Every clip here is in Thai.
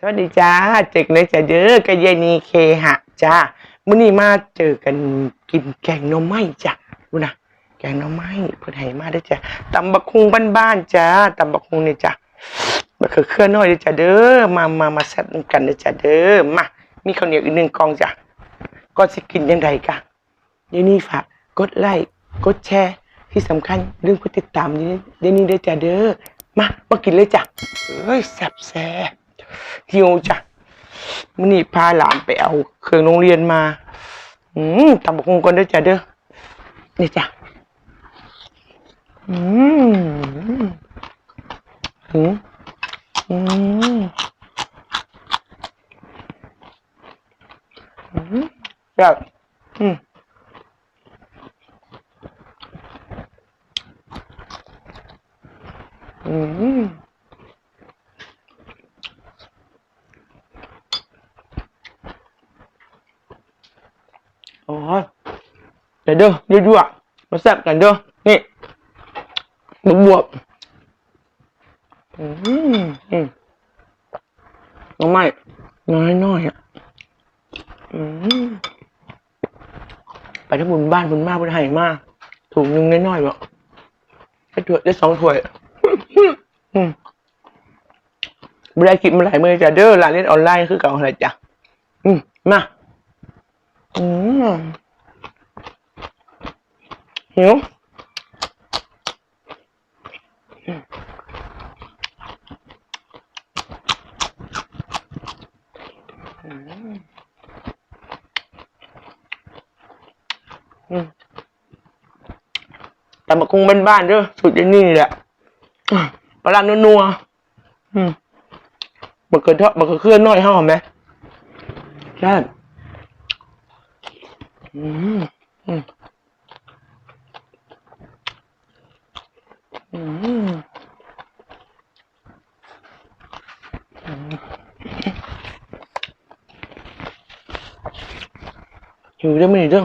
สวัสดีจ้าเจอกันเลยจ้าเด้อกับยายนีเคหะจ้ามื้อนี้มาเจอกันกินแกงหน่อไม้จ้ะดูนะแกงหน่อไม้เพิ่นให้มาได้อจ้ะตำบักคุงบ้านๆจ้าตำบักคุงนี่จ้ะบักเขือเครือน้อยเด้อจ้าเด้อมามามาแซ่บกันเด้อจ้าเด้อมามีข้าวเหนียวอีกหนึ่งกองจ้ะก็สิกินยังไงกะยายนีฝากกดไลค์กดแชร์ที่สำคัญเรื่องกดติดตามยายยายนีเด้อจ้าเด้อมามากินเลยจ้ะเอ้ยแซ่บแซ่บ หิวจ้ะมันนี่พาหลานไปเอาเครื่องโรงเรียนมา อืมตำบักหุ่งก่อนเด้อจ้ะเด้อนี่จ้ะอืมอืมอืมอืมแบบอืมอืม โอ้ยเดี๋ยวเด้อเดี๋ยวดูอะมาแซ่บกันเด้อนี่บวบบวบอืมอืมน้องไม่น้อยน้อยอะอืมไปทั้งบุญบ้านบุญมากบุญไห่มากถุงนึงน้อยๆแบบได้ถ้วยได้สองถ้วยอืมบได้คิดมาหลายมือจ้ะเด้อร้านเล่นออนไลน์คือเก่าอะไรจ้ะอืมมา อืมหิวอืมอืมอืมแต่มาคุงบ้านเด้อสุดที่นี่แหละปลาร้านัวๆอืมมะเขือเทาะมะเขือเคลื่อนน้อยห้าหอไหมใช่ อืมอืมอืมอืมหิวได้ไหมเนี่ยเรื่อ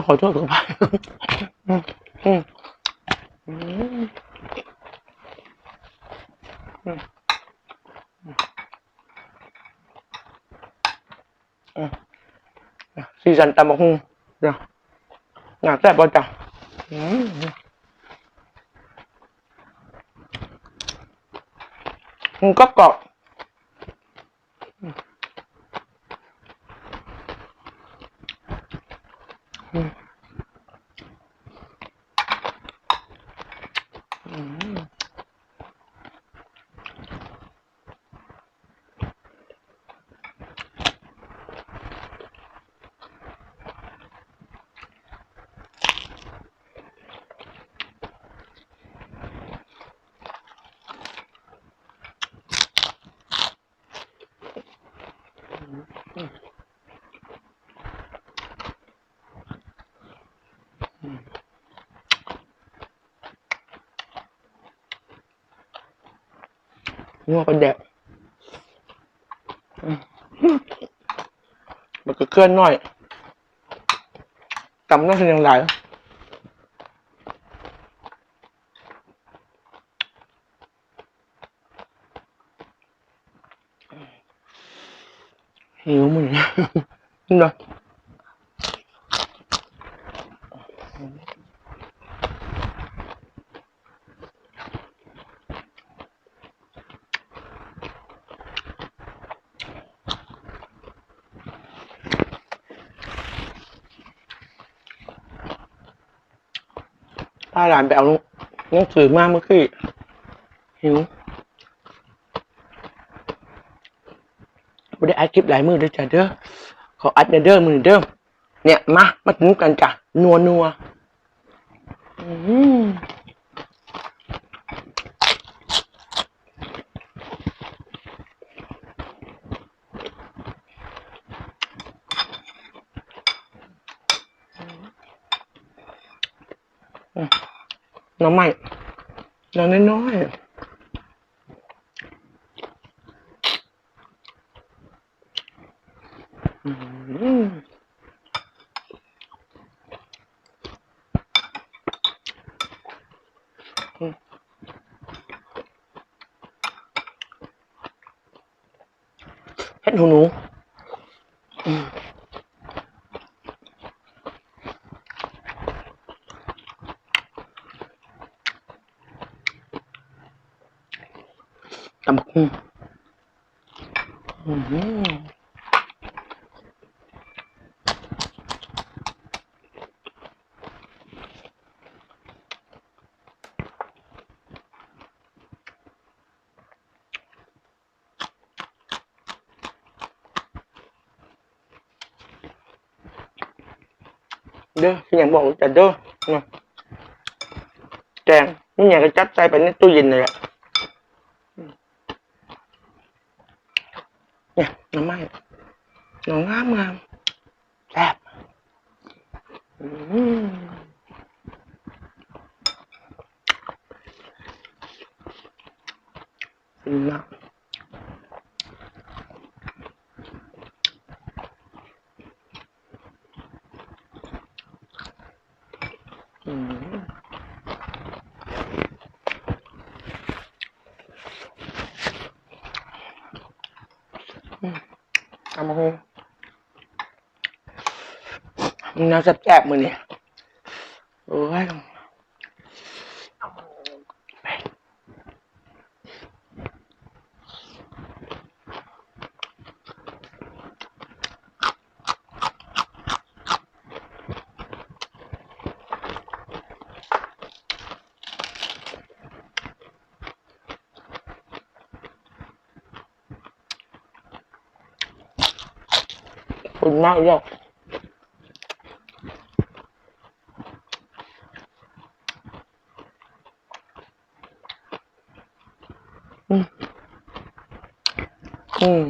อยากแซ่บป่ะจ๊ะอืมมันก็กรอบอืมอืม งัวกระแดะอืมมันก็เคลื่อนหน่อยตำน่าจะยังไงมึงนี่นะ้าหลานไปเอาหนังสือมาเมื่อกี้หิวไม่ได้อัดคลิปหลายมือเด้อจ้ะเด้อขออัดเด้อมือเด้อเนี่ยมามาถึงกันจ้ะนัวนัวอืมอืม น้ำใหม่น้อยน้อยๆอืม เฮ็ดหูหนูอืม ตำบักหุ่งอืมเด้อพี่อย่างบอก แต่เด้อนะแกงนี่อย่างก็จัดใจไปในตู้เย็นเลยอะเนี่ยน้ำไม้หน้องงามงามแซ่บอืมฟินมากอืม เอามาหูมันน่าจะแซ่บมือนี่โอ้ย อบคุณมากเลยอืมอืม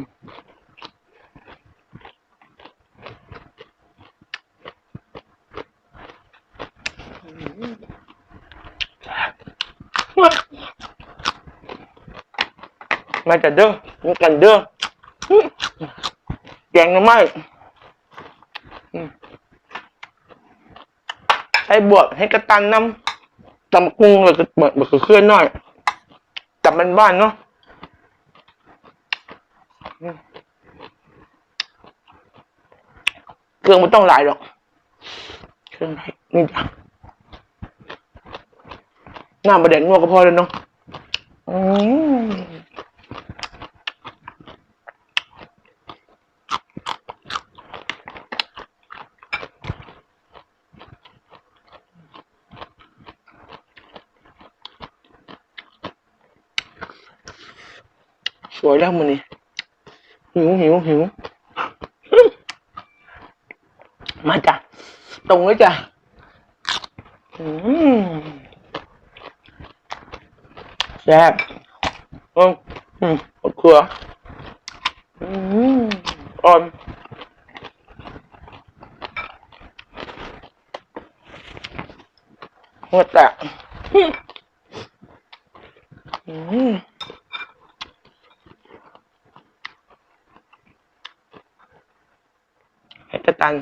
มาจัดเด้อมีกันเด้อแกงน้ำไม้ ให้บวกให้กระตันน้ำตำกุ้งแล้วก็เบิดเบิดเคลื่อนหน่อยจับมันบ้านเนาะเครื่องไม่ต้องหลายหรอก เครื่องนี่จ้ะหน้าประเด็นนัวก็พอแล้วเนาะอืม สวยแล้วมันนี่หิวหิวหิวมาจ้ะตรงเลยจ้ะแซ่บอืมอืมมะขืออืมอ่อนหัวแตกอืม ให้กระตัน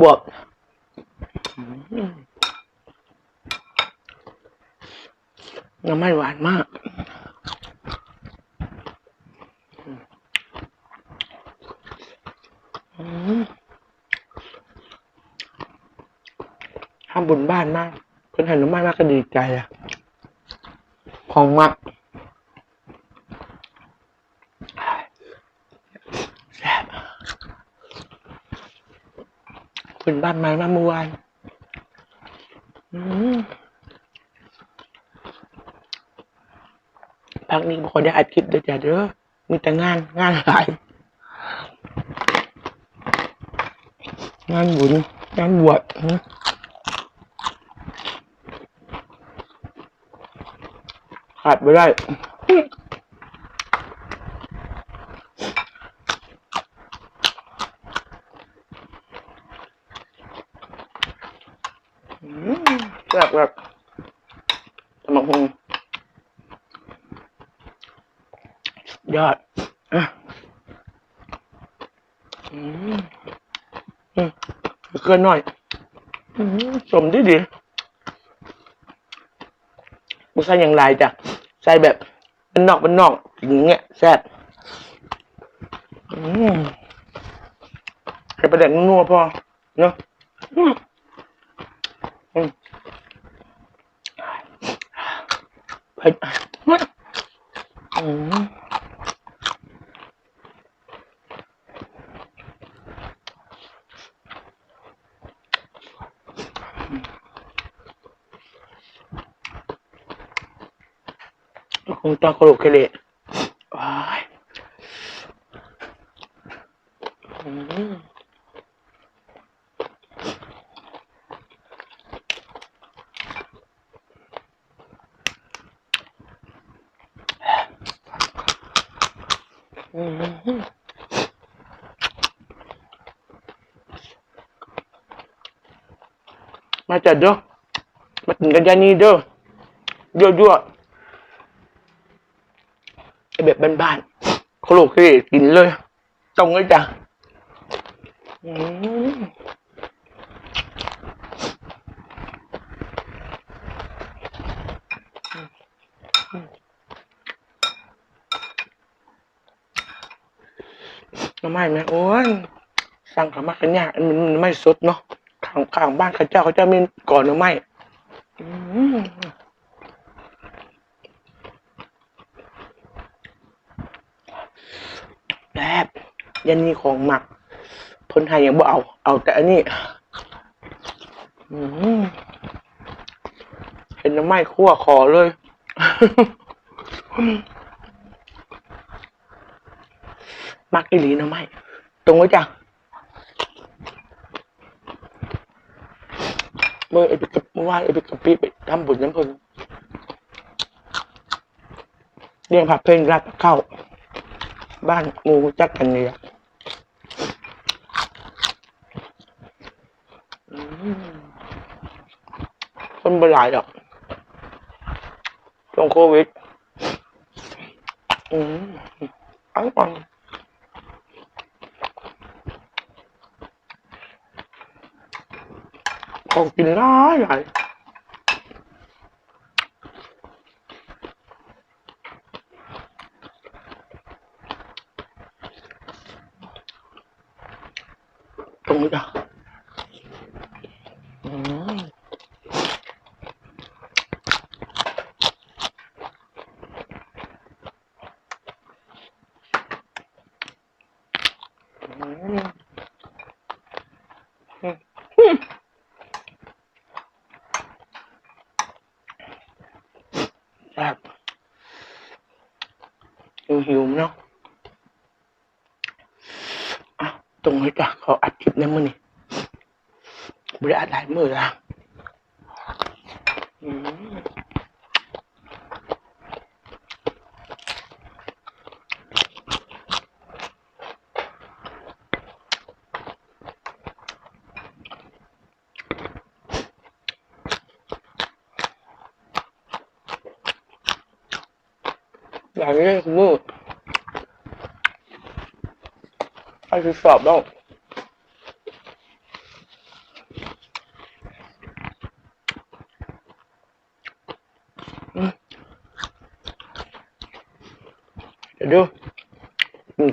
บวกน้ำมันหวานมากอืมทำบุญบ้านมากเพื่อนเห็นน้ำมันมากก็ดีใจอะของมัก แซ่บ ขึ้นบ้านไม้มาเมื่อวานพักนี้บอได้อัดคลิปเด้อจ้ะเด้อมีแต่งานงานหลายงานบุญงานบวชขาดไม่ได้ อืมแซ่ บแบบสมองพงยอดอะอืมอืมเกินหน่อยอืมสมดีดีไม่ใส่อย่างไรจ้ะใส่แบบเป็นนอกเป็นนอกอย่างเงี้ยแซ่บอืมให้ประเด็นนัวๆพอเนาะอืมอืมเผ็ด อืมคงต้องระโคลกเคเละว้ายอืม อื มาจัดเด้อมาถึงกันยานีเด้อยั่วยั่วๆเอแบบบ้านๆโคโลเคกินเลยตรงเลยจ้ะอืม น้ำไม้ไหมโอ้ยสั่งขามากันยากมันมันไม่สดเนาะข้างข้างบ้านข้าเจ้าเขาเจ้ามีก่อนหรือไม่แบบยันนี่ของหมักพนไทยยังบ่เอา เอาแต่อันนี้เห็นน้ำไม้คั่วคอเลย มักอีหลีน้ำไม้ตรงไว้จ้ะเมื่อไอ้ปิกับเมื่อวานไอ้ปิกับปีไปทำบุญน้ำพลินเรียงผัดเพลงรัดเข้า บ้านหมูจักกันเนี่ยคนบหลายหรอกช่วงโควิด อืมอร่อย ของกินหลายหลายตรงนี้จ้ะอืมอืมอืม แบบหิวๆเนาะตรงนี้จ้ะขออัดคลิปในมือนี่ไม่ได้อัดหลายมือละอืม อย่างนี้คุณมือไอ้ที่สอบแล้วอืมเดี๋ยวดูมั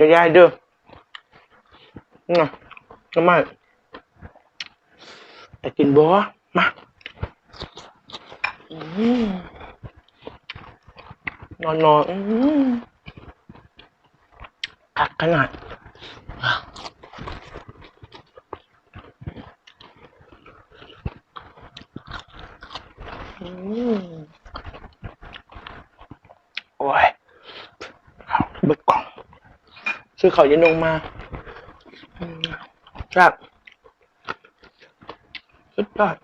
นอนนอนอืมกักขนาดอืมโอ้ยข้าบิดกล่อง ซื้อเขาเย็นลงมาอืมครับสุดยอด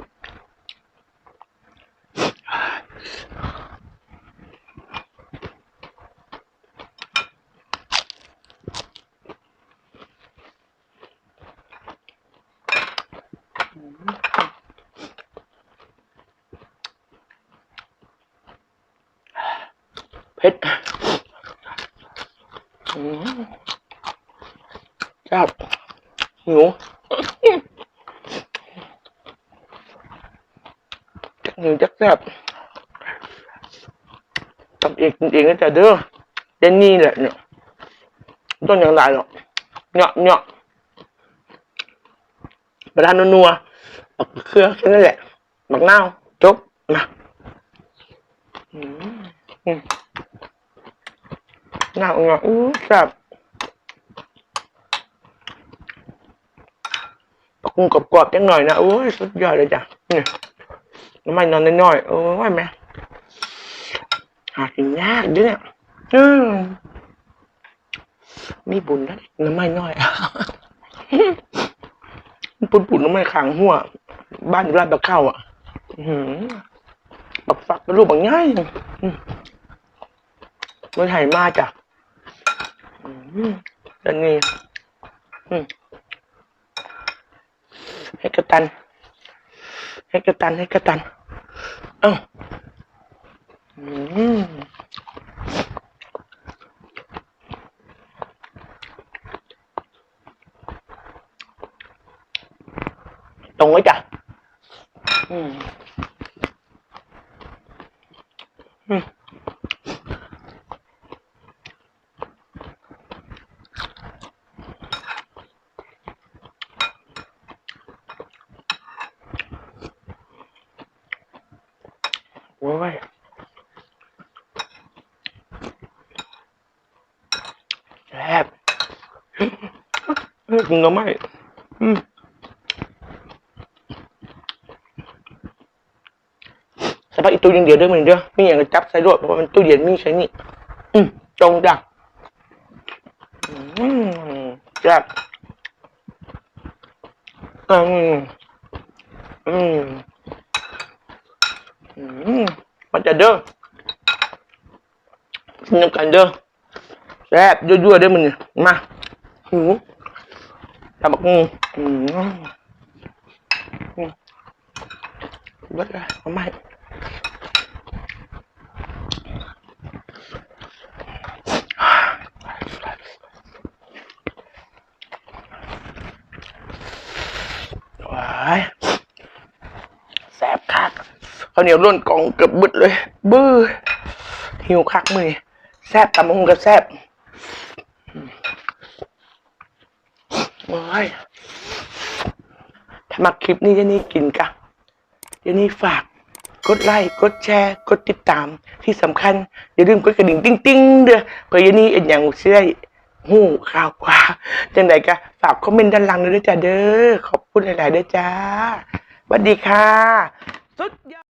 เผ็ดอืมครับหิวจักหิวจักแซ่บเอกเองก็จะเด้อเจนนี่แหละเนี่ยต้องอย่างไรหรอกเนาะเนาะประธานนัว บักเครือแค่นั้นแหละบักนาวจบมาอืมอืมนาวเนาอู้แบบปกุ้งกรอบๆจังหน่อยนะโอ้ยสุดยอดเลยจ้ะนี่น้ำมันนอนน้อยๆโอ้ยแม่หากินยากด้วยเนี่ยอืมมีบุญนะน้ำมันน้อยปุ่นปุ่นๆน้ำมันขังหัว บ้านอยู่ร้านตะเข้าอะบักฝักเป็นรูปแบางง่ายมันไห่มากจ้ะอืมอันนี้ให้กระตัน ให้กระตัน ให้กระตัน เอ้าตรงไว้จ้ะ อืมอืมโอ้ยแซ่บเฮ้ยกินก็ไม่ อืม สภาพอีตู้ยังเดียวเด้อมันเด้อมีอย่างก็จับใส่รวดเพราะว่ามันตู้เย็นมีใช้นี่ อืมตรงจ้ะอืมแซ่บอืมอืม อืมมันจะเด้อกินน้ำกันเด้อแซ่บยั่วๆเด้อมึงมาหูทำบักงูอืมอืมเบิดเลยเอาไม่ว้าย แสบคัก ข้าวเหนียวร่วนกองเกือบบึดเลย บื้อหิวคักมือแซบตำมะฮุงกับแซบโอ้ยถ้ามาคลิปนี้เจะนี่กินกะเจะนี่ฝากกดไลค์กดแชร์กดติดตามที่สำคัญ อย่าลืมกดกระดิ่งติ้งติ้งๆเด้อเพื่อเจะนี่เอ็นอย่างเชื่อหูข่าวกว่าจังใดก็ฝากคอมเมนต์ด้านล่างด้วยจ้าเด้อขอบคุณหลาย ๆ ด้อจ้าสวัสดีค่ะ สุดยอด